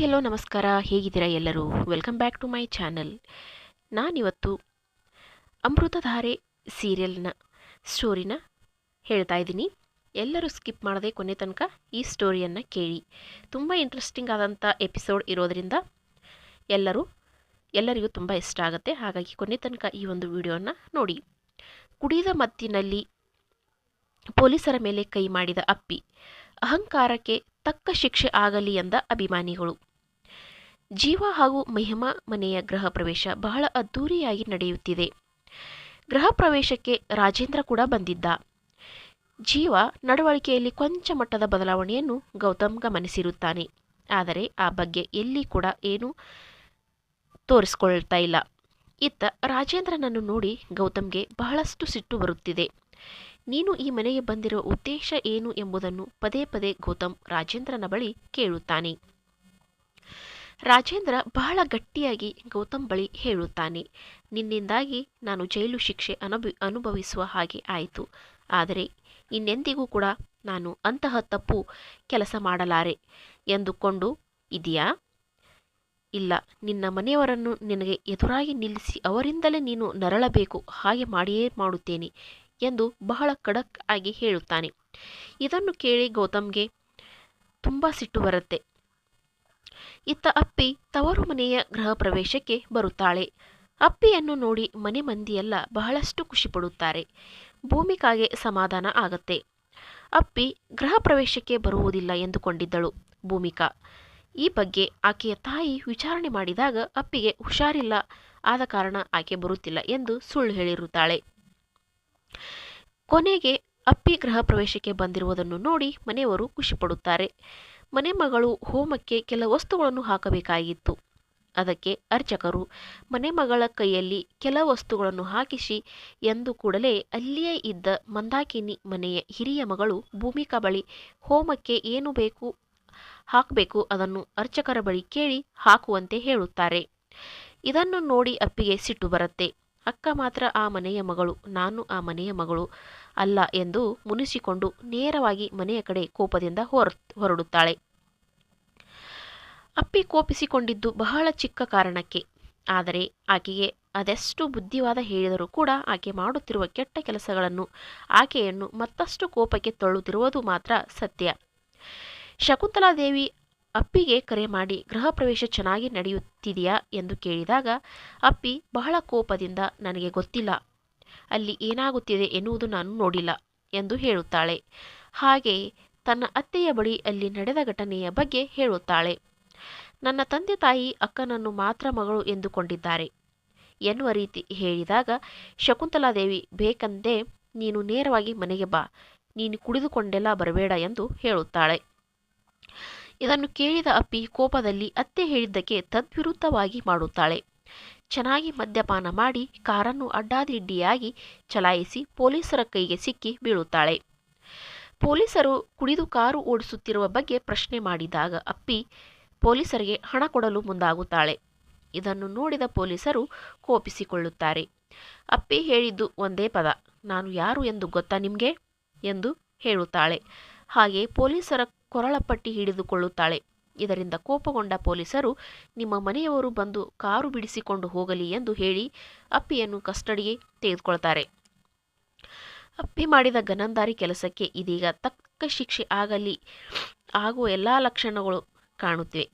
Hello, ನಮಸ್ಕಾರ. ಹೇಗಿದ್ದೀರಾ ಎಲ್ಲರೂ? Welcome back to my channel ನಾನಿವತ್ತು ಅಮೃತಧಾರೆ ಸೀರಿಯಲ್ನ ಸ್ಟೋರಿನ ಹೇಳ್ತಾ ಇದ್ದೀನಿ. ಎಲ್ಲರೂ ಸ್ಕಿಪ್ ಮಾಡದೆ ಕೊನೆ ತನಕ ಈ ಸ್ಟೋರಿಯನ್ನು ಕೇಳಿ. ತುಂಬ ಇಂಟ್ರೆಸ್ಟಿಂಗ್ ಆದಂಥ ಎಪಿಸೋಡ್ ಇರೋದರಿಂದ ಎಲ್ಲರೂ, ಎಲ್ಲರಿಗೂ ತುಂಬ ಇಷ್ಟ ಆಗುತ್ತೆ. ಹಾಗಾಗಿ ಕೊನೆ ತನಕ ಈ ಒಂದು ವಿಡಿಯೋನ ನೋಡಿ. ಕುಡಿದ ಮತ್ತಿನಲ್ಲಿ ಪೊಲೀಸರ ಮೇಲೆ ಕೈ ಮಾಡಿದ ಅಪ್ಪಿ, ಅಹಂಕಾರಕ್ಕೆ ತಕ್ಕ ಶಿಕ್ಷೆ ಆಗಲಿ ಎಂದ ಅಭಿಮಾನಿಗಳು. ಜೀವ ಹಾಗೂ ಮಹಿಮಾ ಮನೆಯ ಗೃಹ ಪ್ರವೇಶ ಬಹಳ ಅದ್ಧೂರಿಯಾಗಿ ನಡೆಯುತ್ತಿದೆ. ಗೃಹ ಪ್ರವೇಶಕ್ಕೆ ರಾಜೇಂದ್ರ ಕೂಡ ಬಂದಿದ್ದ. ಜೀವ ನಡವಳಿಕೆಯಲ್ಲಿ ಕೊಂಚ ಮಟ್ಟದ ಬದಲಾವಣೆಯನ್ನು ಗೌತಮ್ ಗಮನಿಸಿರುತ್ತಾನೆ. ಆದರೆ ಆ ಬಗ್ಗೆ ಎಲ್ಲಿ ಕೂಡ ಏನು ತೋರಿಸಿಕೊಳ್ತಾ ಇಲ್ಲ. ಇತ್ತ ರಾಜೇಂದ್ರನನ್ನು ನೋಡಿ ಗೌತಮ್ಗೆ ಬಹಳಷ್ಟು ಸಿಟ್ಟು ಬರುತ್ತಿದೆ. ನೀನು ಈ ಮನೆಗೆ ಬಂದಿರುವ ಉದ್ದೇಶ ಏನು ಎಂಬುದನ್ನು ಪದೇ ಪದೇ ಗೌತಮ್ ರಾಜೇಂದ್ರನ ಬಳಿ ಕೇಳುತ್ತಾನೆ. ರಾಜೇಂದ್ರ ಬಹಳ ಗಟ್ಟಿಯಾಗಿ ಗೌತಮ್ ಬಳಿ ಹೇಳುತ್ತಾನೆ. ನಿನ್ನಿಂದಾಗಿ ನಾನು ಜೈಲು ಶಿಕ್ಷೆ ಅನುಭವಿ, ಅನುಭವಿಸುವ ಹಾಗೆ ಆಯಿತು. ಆದರೆ ಇನ್ನೆಂದಿಗೂ ಕೂಡ ನಾನು ಅಂತಹ ತಪ್ಪು ಕೆಲಸ ಮಾಡಲಾರೆ ಎಂದುಕೊಂಡು ಇದೆಯಾ? ಇಲ್ಲ, ನಿನ್ನ ಮನೆಯವರನ್ನು ನಿನಗೆ ಎದುರಾಗಿ ನಿಲ್ಲಿಸಿ ಅವರಿಂದಲೇ ನೀನು ನರಳಬೇಕು, ಹಾಗೆ ಮಾಡಿಯೇ ಮಾಡುತ್ತೇನೆ ಎಂದು ಬಹಳ ಖಡಕ್ ಆಗಿ ಹೇಳುತ್ತಾನೆ. ಇದನ್ನು ಕೇಳಿ ಗೌತಮ್ಗೆ ತುಂಬ ಸಿಟ್ಟು ಬರುತ್ತೆ. ಇತ್ತ ಅಪ್ಪಿ ತವರು ಮನೆಯ ಗೃಹ ಪ್ರವೇಶಕ್ಕೆ ಬರುತ್ತಾಳೆ. ಅಪ್ಪಿಯನ್ನು ನೋಡಿ ಮನೆ ಮಂದಿಯೆಲ್ಲ ಬಹಳಷ್ಟು ಖುಷಿಪಡುತ್ತಾರೆ ಭೂಮಿಕಾಗೆ ಸಮಾಧಾನ ಆಗತ್ತೆ. ಅಪ್ಪಿ ಗೃಹ ಪ್ರವೇಶಕ್ಕೆ ಬರುವುದಿಲ್ಲ ಎಂದುಕೊಂಡಿದ್ದಳು ಭೂಮಿಕಾ. ಈ ಬಗ್ಗೆ ಆಕೆಯ ತಾಯಿ ವಿಚಾರಣೆ ಮಾಡಿದಾಗ ಅಪ್ಪಿಗೆ ಹುಷಾರಿಲ್ಲ. ಆದ ಕಾರಣ ಆಕೆ ಬರುತ್ತಿಲ್ಲ ಎಂದು ಸುಳ್ಳು ಹೇಳಿರುತ್ತಾಳೆ. ಕೊನೆಗೆ ಅಪ್ಪಿ ಗೃಹ ಪ್ರವೇಶಕ್ಕೆ ಬಂದಿರುವುದನ್ನು ನೋಡಿ ಮನೆಯವರು ಖುಷಿಪಡುತ್ತಾರೆ ಮನೆ ಮಗಳು ಹೋಮಕ್ಕೆ ಕೆಲ ವಸ್ತುಗಳನ್ನು ಹಾಕಬೇಕಾಗಿತ್ತು. ಅದಕ್ಕೆ ಅರ್ಚಕರು ಮನೆಮಗಳ ಕೈಯಲ್ಲಿ ಕೆಲ ವಸ್ತುಗಳನ್ನು ಹಾಕಿಸಿ ಎಂದು ಕೂಡಲೇ ಅಲ್ಲಿಯೇ ಇದ್ದ ಮಂದಾಕಿನಿ ಮನೆಯ ಹಿರಿಯ ಮಗಳು ಭೂಮಿಕಾ ಬಳಿ ಹೋಮಕ್ಕೆ ಏನು ಬೇಕು ಹಾಕಬೇಕು ಅದನ್ನು ಅರ್ಚಕರ ಬಳಿ ಕೇಳಿ ಹಾಕುವಂತೆ ಹೇಳುತ್ತಾರೆ. ಇದನ್ನು ನೋಡಿ ಅಪ್ಪಿಗೆ ಸಿಟ್ಟು ಬರುತ್ತೆ. ಅಕ್ಕ ಮಾತ್ರ ಆ ಮನೆಯ ಮಗಳು, ನಾನು ಆ ಮನೆಯ ಮಗಳು ಅಲ್ಲ ಎಂದು ಮುನಿಸಿಕೊಂಡು ನೇರವಾಗಿ ಮನೆಯ ಕಡೆ ಕೋಪದಿಂದ ಹೊರ, ಹೊರಡುತ್ತಾಳೆ. ಅಪ್ಪಿ ಕೋಪಿಸಿಕೊಂಡಿದ್ದು ಬಹಳ ಚಿಕ್ಕ ಕಾರಣಕ್ಕೆ. ಆದರೆ ಆಕೆಗೆ ಅದೆಷ್ಟು ಬುದ್ಧಿವಾದ ಹೇಳಿದರೂ ಕೂಡ ಆಕೆ ಮಾಡುತ್ತಿರುವ ಕೆಟ್ಟ ಕೆಲಸಗಳನ್ನು ಆಕೆಯನ್ನು ಮತ್ತಷ್ಟು ಕೋಪಕ್ಕೆ ತಳ್ಳುತ್ತಿರುವುದು ಮಾತ್ರ ಸತ್ಯ. ಶಕುಂತಲಾದೇವಿ ಅಪ್ಪಿಗೆ ಕರೆ ಮಾಡಿ, ಗೃಹ ಪ್ರವೇಶ ಚೆನ್ನಾಗಿ ನಡೆಯುತ್ತಿದೆಯಾ ಎಂದು ಕೇಳಿದಾಗ, ಅಪ್ಪಿ ಬಹಳ ಕೋಪದಿಂದ, ನನಗೆ ಗೊತ್ತಿಲ್ಲ. ಅಲ್ಲಿ ಏನಾಗುತ್ತಿದೆ ಎನ್ನುವುದು ನಾನು ನೋಡಿಲ್ಲ ಎಂದು ಹೇಳುತ್ತಾಳೆ. ಹಾಗೆ ತನ್ನ ಅತ್ತೆಯ ಬಳಿ ಅಲ್ಲಿ ನಡೆದ ಘಟನೆಯ ಬಗ್ಗೆ ಹೇಳುತ್ತಾಳೆ. ನನ್ನ ತಂದೆ ತಾಯಿ ಅಕ್ಕನನ್ನು ಮಾತ್ರ ಮಗಳು ಎಂದುಕೊಂಡಿದ್ದಾರೆ. ಎನ್ನುವ ರೀತಿ ಹೇಳಿದಾಗ ಶಕುಂತಲಾದೇವಿ ಬೇಕಂದೇ, ನೀನು ನೇರವಾಗಿ ಮನೆಗೆ ಬಾ. ನೀನು ಕುಡಿದುಕೊಂಡೆಲ್ಲ ಬರಬೇಡ ಎಂದು ಹೇಳುತ್ತಾಳೆ. ಇದನ್ನು ಕೇಳಿದ ಅಪ್ಪಿ ಕೋಪದಲ್ಲಿ ಅತ್ತೆ ಹೇಳಿದ್ದಕ್ಕೆ ತದ್ವಿರುದ್ಧವಾಗಿ ಮಾಡುತ್ತಾಳೆ. ಚೆನ್ನಾಗಿ ಮದ್ಯಪಾನ ಮಾಡಿ ಕಾರನ್ನು ಅಡ್ಡಾದಿಡ್ಡಿಯಾಗಿ ಚಲಾಯಿಸಿ ಪೊಲೀಸರ ಕೈಗೆ ಸಿಕ್ಕಿ ಬೀಳುತ್ತಾಳೆ. ಪೊಲೀಸರು ಕುಡಿದು ಕಾರು ಓಡಿಸುತ್ತಿರುವ ಬಗ್ಗೆ ಪ್ರಶ್ನೆ ಮಾಡಿದಾಗ ಅಪ್ಪಿ ಪೊಲೀಸರಿಗೆ ಹಣ ಕೊಡಲು ಮುಂದಾಗುತ್ತಾಳೆ. ಇದನ್ನು ನೋಡಿದ ಪೊಲೀಸರು ಕೋಪಿಸಿಕೊಳ್ಳುತ್ತಾರೆ. ಅಪ್ಪಿ ಹೇಳಿದ್ದು ಒಂದೇ ಪದ, ನಾನು ಯಾರು ಎಂದು ಗೊತ್ತಾ ನಿಮಗೆ? ಎಂದು ಹೇಳುತ್ತಾಳೆ. ಹಾಗೆ ಪೊಲೀಸರ ಕೊರಳಪಟ್ಟಿ ಹಿಡಿದುಕೊಳ್ಳುತ್ತಾಳೆ. ಇದರಿಂದ ಕೋಪಗೊಂಡ ಪೊಲೀಸರು, ನಿಮ್ಮ ಮನೆಯವರು ಬಂದು ಕಾರು ಬಿಡಿಸಿಕೊಂಡು ಹೋಗಲಿ ಎಂದು ಹೇಳಿ ಅಪ್ಪಿಯನ್ನು ಕಸ್ಟಡಿಗೆ ತೆಗೆದುಕೊಳ್ತಾರೆ. ಅಪ್ಪಿ ಮಾಡಿದ ಗನಂದಾರಿ ಕೆಲಸಕ್ಕೆ ಇದೀಗ ತಕ್ಕ ಶಿಕ್ಷೆ ಆಗಲಿ, ಆಗುವ ಎಲ್ಲ ಲಕ್ಷಣಗಳು ಕಾಣುತ್ತಿವೆ.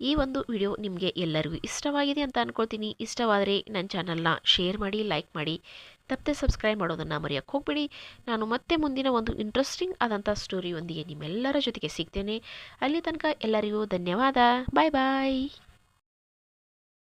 ಈ ಒಂದು ವಿಡಿಯೋ ನಿಮಗೆ ಎಲ್ಲರಿಗೂ ಇಷ್ಟವಾಗಿದೆ ಅಂತ ಅಂದ್ಕೊಳ್ತೀನಿ ಇಷ್ಟವಾದರೆ ನನ್ನ ಚಾನಲ್ನ ಶೇರ್ ಮಾಡಿ ಲೈಕ್ ಮಾಡಿ. ತಪ್ಪದೆ ಸಬ್ಸ್ಕ್ರೈಬ್ ಮಾಡೋದನ್ನು ಮರೆಯೋಕ್ಕೆ ಹೋಗ್ಬೇಡಿ. ನಾನು ಮತ್ತೆ ಮುಂದಿನ ಒಂದು ಇಂಟ್ರೆಸ್ಟಿಂಗ್ ಆದಂಥ ಸ್ಟೋರಿಯೊಂದಿಗೆ ನಿಮ್ಮೆಲ್ಲರ ಜೊತೆಗೆ ಸಿಗ್ತೇನೆ. ಅಲ್ಲಿ ತನಕ ಎಲ್ಲರಿಗೂ ಧನ್ಯವಾದ. ಬಾಯ್ ಬಾಯ್